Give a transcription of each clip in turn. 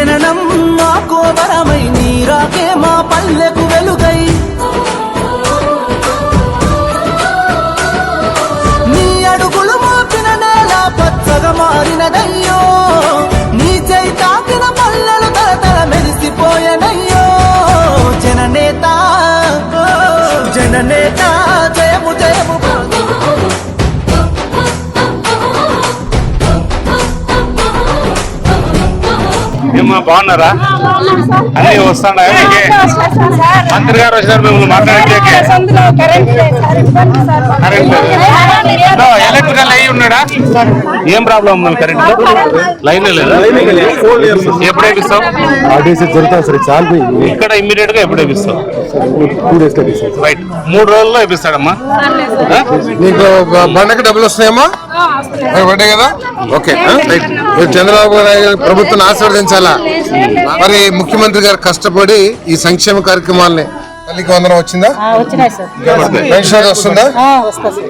జననం మా కోవరమై నీరాకే మా పల్లెకు వెలుగై. నీ అడుగులు మోపిన నేల పచ్చగా మారినదయ్యో నీ చేయి తాకిన పల్లెలు తలతల మెరిసిపోయనయ్యో. జననేత జననేత జయము జయము ఏమ్మా బాగున్నారా? అన్ని వస్తాడా? మంత్రి గారు వచ్చినారు మిమ్మల్ని మాట్లాడేకి. కరెంట్ ఎలక్ట్రికల్ అయి ఉన్నాడా? ఏం ప్రాబ్లం ఉంది కరెంట్ లైన్ లేదా? ఎప్పుడు ఆర్టీసీ జరుగుతుంది సార్ చాలా ఇక్కడ ఇమ్మీడియట్గా ఎప్పుడు తీసేది రైట్ మూడు రోజుల్లో వేపిస్తాడమ్మా? నీకు బ- బండకి డబ్బులు వస్తున్నాయమ్మా పడ్డాయి కదా? ఓకే చంద్రబాబు నాయుడు గారి ప్రభుత్వాన్ని ఆశీర్వదించాలా? మరి ముఖ్యమంత్రి గారు కష్టపడి ఈ సంక్షేమ కార్యక్రమాలని తల్లికి వందనం వచ్చిందా? వచ్చినాయి సార్. పెన్షన్ వస్తుందా?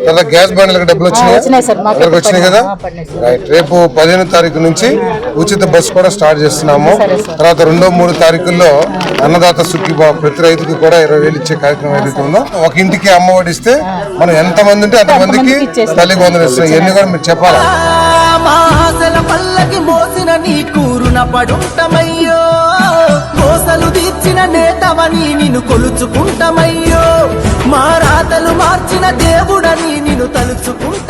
లేదా గ్యాస్ బండ్లకు డబ్బులు వచ్చినాయా? వచ్చినాయి కదా. రైట్ రేపు పదిహేను తారీఖు నుంచి ఉచిత బస్సు కూడా స్టార్ట్ చేస్తున్నాము. తర్వాత రెండో మూడు తారీఖుల్లో అన్నదాత సుఖీభావ ప్రతి రైతుకు కూడా ఇరవై వేలు ఇచ్చే కార్యక్రమం ఏదైతే ఉందో ఒక ఇంటికి అమ్మ ఒడి ఇస్తే మనం ఎంత మంది ఉంటే అంత మందికి అంతమందికి. తల్లికి వందలు ఇస్తాం ఇవన్నీ కూడా మీరు చెప్పాలా? మాసల పల్లకి మోసిన నీ కూరున పడుంటమయ్యో. తీర్చిన నేతవని నిన్ను కొలుచుకుంటమయ్యో. మా రాతలు మార్చిన దేవుడని నిన్ను తలుచుకుంట